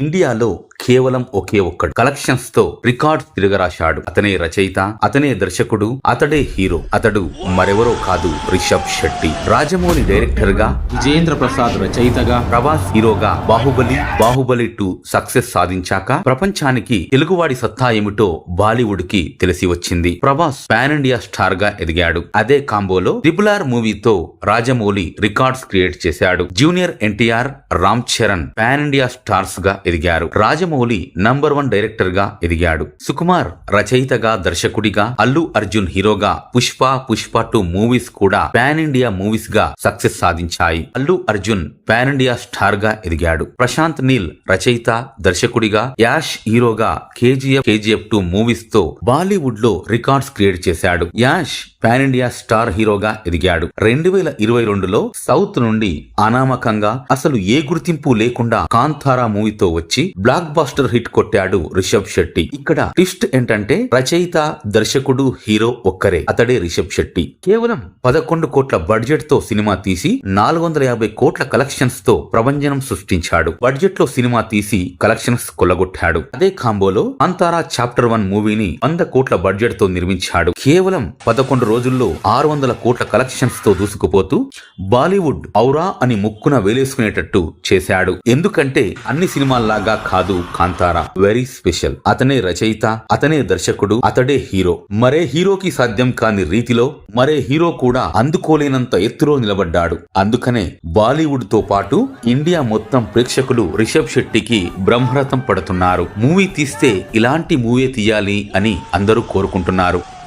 ఇండియాలో కేవలం ఒకే ఒక్కడు. కలెక్షన్స్తో రికార్డ్ తిరగరాశాడు. అతనే రచయిత అతనే దర్శకుడు అతడే హీరో అతడు మరెవరో కాదు రిషబ్ శెట్టి. రాజమౌళి డైరెక్టర్గా విజేంద్ర ప్రసాద్ రచయితగా ప్రభాస్ హీరోగా బాహుబలి బాహుబలి టూ సక్సెస్ సాధించాక ప్రపంచానికి తెలుగువాడి సత్తా ఏమిటో బాలీవుడ్కి తెలిసి వచ్చింది. ప్రభాస్ పాన్ ఇండియా స్టార్గా ఎదిగాడు. అదే కాంబోలో ట్రిపుల్ ఆర్ మూవీతో రాజమౌళి రికార్డ్స్ క్రియేట్ చేశాడు. Junior NTR Ram Charan pan India స్టార్స్గా ఎదిగారు. రాజమౌళి నంబర్ వన్ డైరెక్టర్గా ఎదిగాడు. సుకుమార్ రచయితగా దర్శకుడిగా అల్లు అర్జున్ హీరోగా పుష్ప పుష్ప టూ మూవీస్ కూడా పాన్ ఇండియా మూవీస్గా సక్సెస్ సాధించాయి. అల్లు అర్జున్ పాన్ ఇండియా స్టార్గా ఎదిగాడు. ప్రశాంత్ నీల్ రచయిత దర్శకుడిగా యాష్ హీరోగా కేజీఎఫ్ కేజీఎఫ్ టూ మూవీస్తో బాలీవుడ్లో రికార్డ్స్ క్రియేట్ చేశాడు. యాష్ పాన్ ఇండియా స్టార్ హీరోగా ఎదిగాడు. రెండు వేల ఇరవై రెండులో సౌత్ నుండి అనామకంగా అసలు ఏ గుర్తింపు లేకుండా కాంతారా మూవీతో వచ్చి బ్లాక్ బాస్టర్ హిట్ కొట్టాడు రిషబ్ శెట్టి. ఇక్కడ ట్విస్ట్ ఏంటంటే రచయిత దర్శకుడు హీరో ఒక్కరే అతడే రిషబ్ శెట్టి. కేవలం పదకొండు కోట్ల బడ్జెట్తో సినిమా తీసి నాలుగు వందల యాభై కోట్ల కలెక్షన్స్తో ప్రభంజనం సృష్టించాడు. బడ్జెట్లో సినిమా తీసి కలెక్షన్స్ కొల్లగొట్టాడు. అదే కాంబోలో అంతారా చాప్టర్ వన్ మూవీని వంద కోట్ల బడ్జెట్తో నిర్మించాడు. కేవలం పదకొండు రోజుల్లో ఆరు వందల కోట్ల కలెక్షన్స్తో దూసుకుపోతూ బాలీవుడ్ ఔరా అని ముక్కున వేలేసుకునేటట్టు చేశాడు. ఎందుకంటే అన్ని సినిమాల్లాగా కాదు కాంతారా. Very special. అతనే రచయిత అతనే దర్శకుడు అతడే హీరో. మరే హీరోకి సాధ్యం కాని రీతిలో మరే హీరో కూడా అందుకోలేనంత ఎత్తులో నిలబడ్డాడు. అందుకనే బాలీవుడ్తో పాటు ఇండియా మొత్తం ప్రేక్షకులు రిషబ్ శెట్టికి బ్రహ్మరథం పడుతున్నారు. మూవీ తీస్తే ఇలాంటి మూవీ తీయాలి అని అందరూ కోరుకుంటున్నారు.